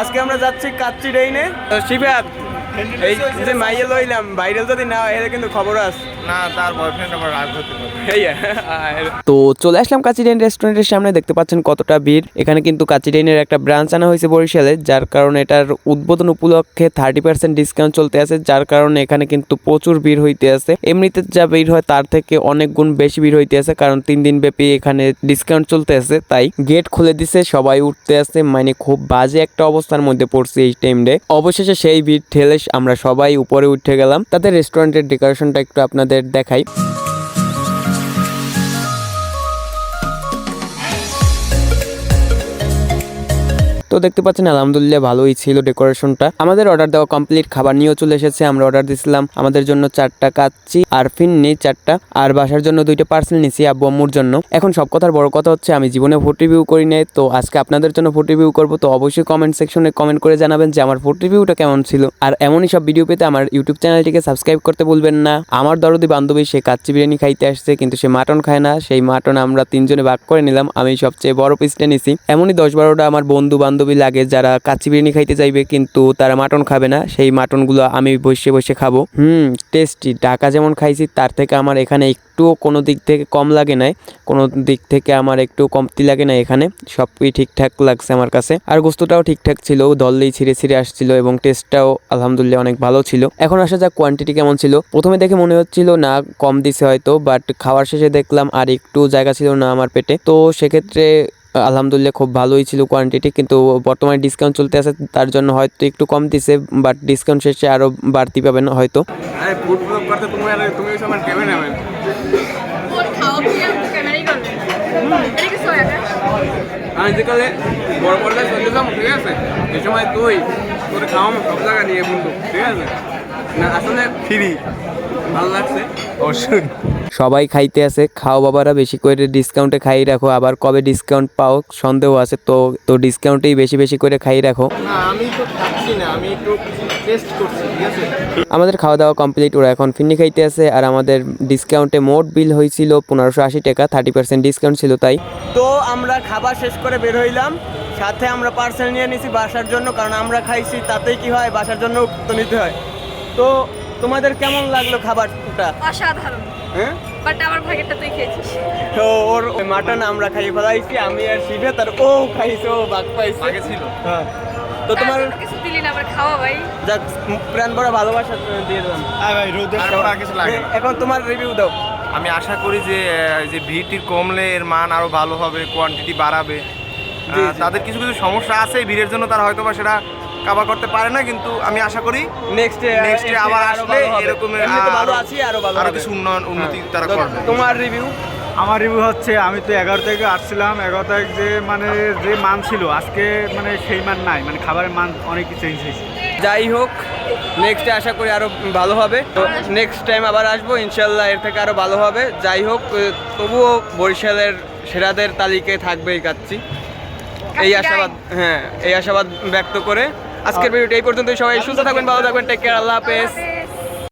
আজকে আমরা যাচ্ছি কাচ্চি ডেইনে। শিবাত এই যে মাইয়ে লইলাম ভাইরাল যদি না এর কিন্তু খবর আস না তার বয়ফ্রেন্ড আবার রাগ হতে তো চলে আসলাম কাচিডাইন রেস্টুরেন্টের সামনে দেখতে পাচ্ছেন কতটা ভিড়। এখানে কিন্তু কাচিডাইনের একটা ব্রাঞ্চ আনা হয়েছে বরিশালে যার কারণে এটার উদ্বোধন উপলক্ষে থার্টি পার্সেন্ট ডিসকাউন্ট চলতে আছে যার কারণে এখানে কিন্তু প্রচুর ভিড় হইতে আছে। এমনিতে যা ভিড় হয় তার থেকে অনেক গুণ বেশি ভিড় হইতে আছে কারণ তিন দিন ব্যাপী এখানে ডিসকাউন্ট চলতে আছে তাই গেট খুলে দিছে সবাই উঠতে আছে মানে খুব বাজে একটা অবস্থার মধ্যে পড়ছে এই টাইম টাইমে অবশেষে সেই ভিড় ঠেলে আমরা সবাই উপরে উঠে গেলাম। তাদের রেস্টুরেন্টের ডেকোরেশনটা একটু আপনাদের দেখাই। তো দেখতে পাচ্ছেন, আলহামদুলিল্লাহ ভালোই ছিল ডেকোরেশনটা। আমাদের অর্ডার দেওয়া কমপ্লিট খাবার নিয়েও চলে এসেছে, আমরা অর্ডার দিয়েছিলাম। আমাদের জন্য চারটা কাচ্চি আর ফিন্নি চারটা, আর বাসার জন্য দুইটা পার্সেল নিছি আব্বু আম্মুর জন্য। এখন সব কথার বড় কথা হচ্ছে, আমি জীবনে ফুড রিভিউ করি নাই, তো আজকে আপনাদের জন্য ফুড রিভিউ করব, তো অবশ্যই কমেন্ট সেকশনে কমেন্ট করে জানাবেন যে আমার ফুড রিভিউটা কেমন ছিল। আর এমনই সব ভিডিও পেতে আমার ইউটিউব চ্যানেলটিকে সাবস্ক্রাইব করতে ভুলবেন না। আমার দরদি বান্ধবী, সে কাচ্চি বিরিয়ানি খাইতে আসছে, কিন্তু সে মাটন খায় না। সেই মাটন আমরা তিনজনে ভাগ করে নিলাম, আমি সবচেয়ে বড় পিসটা নিছি। এমনই দশ বারোটা আমার বন্ধু বান্ধবী লাগে, যারা কাচ্চি বিরিয়ানি খাইতে চাইবে কিন্তু তারা মাটন খাবে না, সেই মাটনগুলো আমি বসে বসে খাব। হুম টেস্টি ঢাকা যেমন খাইছি, তার থেকে আমার এখানে একটুও কোনো দিক থেকে কম লাগে নাই, কোনো দিক থেকে আমার একটু কমতি লাগে না এখানে, সবই ঠিকঠাক লাগছে আমার কাছে। আর গোস্তটাও ঠিকঠাক ছিল দললেই ছিঁড়ে ছিঁড়ে আসছিল এবং টেস্টটাও আলহামদুলিল্লাহ অনেক ভালো ছিল। এখন আসা যাক কোয়ান্টিটি কেমন ছিল। প্রথমে দেখে মনে হচ্ছিল, না, কম দিছে হয়তো বাট খাওয়ার শেষে দেখলাম আর একটু জায়গা ছিল না আমার পেটে। তো সেক্ষেত্রে আলহামদুলিল্লাহ খুব ভালোই ছিল কোয়ান্টিটি কিন্তু বর্তমানে ডিসকাউন্ট চলতে আছে তার জন্য হয়তো একটু কম দিছে বাট ডিসকাউন্ট শেষে আরও বাড়তি পাবেন হয়তো। হয় না আমি যেকালে বড় বড় চলে যাব ঠিক আছে? এই সময় তুই তোর খাওয়াবো সব জায়গা নিয়ে বন্ধু ঠিক আছে? না আসলে ফ্রি ভালো লাগছে। অবশ্যই। সবাই খাইতে আছে খাও বাবারা বেশি করে ডিসকাউন্টে খাই রাখো। আবার কবে ডিসকাউন্ট পাও সন্দেহ আছে তো তো ডিসকাউন্টেই বেশি বেশি করে খাই রাখো। আমি তো খাচ্ছি না আমি একটু টেস্ট করছি ঠিক আছে? আমাদের খাওয়া দাওয়া কমপ্লিট ওরা এখন ফিন্নি খাইতে আছে আর আমাদের ডিসকাউন্টে মোট বিল হয়েছিল পনেরোশো আশি টাকা থার্টি পার্সেন্ট ডিসকাউন্ট ছিল তাই। তো আমরা খাবার শেষ করে বের হইলাম সাথে আমরা পার্সেল নিয়ে নিছি বাসার জন্য কারণ আমরা খাইছি তাতেই কি হয় বাসার জন্য তো নিতে হয়। তো তোমাদের কেমন লাগল খাবারটা? অসাধারণ। হ্যাঁ? বাট আমার ভাগেরটা তুই খেয়েছিস। তো ওর মাটন আমরা খাই ফেলাইছি আমি আর শিবে তার ও খাইছে ও বাঘ পাইছে। আগে ছিল। হ্যাঁ। তো তোমার কিছু দিলি না আবার খাওয়া ভাই। যাক প্রাণ বড় ভালোবাসা দিয়ে দিলাম। হ্যাঁ ভাই রোদে আর কিছু লাগে এখন তোমার রিভিউ দাও। আমি আশা করি যে যে ভিড়টি কমলে এর মান আরও ভালো হবে কোয়ান্টিটি বাড়াবে। তাদের কিছু কিছু সমস্যা আছে ভিড়ের জন্য তারা হয়তো বা সেটা কাভার করতে পারে না কিন্তু আমি আশা করি নেক্সট নেক্সট আবার আসলে এরকমের এমনি ভালো আরো- আছি আরও ভালো আরও কিছু উন্নয়ন উন্নতি হ্যাঁ। তারা করবে। তোমার রিভিউ আমার রিভিউ হচ্ছে আমি তো এগারো তারিখে আসছিলাম এগারো তারিখ যে মানে যে মান ছিল আজকে মানে সেই মান নাই মানে খাবারের মান অনেক চেঞ্জ হয়েছে। যাই হোক নেক্সটে আশা করি আরও ভালো হবে। তো নেক্সট টাইম আবার আসব ইনশাল্লাহ এর থেকে আরও ভালো হবে। যাই হোক তবুও বরিশালের সেরাদের তালিকায় থাকবে এই কাচ্চি এই আশাবাদ হ্যাঁ এই আশাবাদ ব্যক্ত করে আজকের ভিডিওটা এই পর্যন্তই। সবাই সুস্থ থাকবেন ভালো থাকবেন টেক কেয়ার আল্লাহ হাফেজ।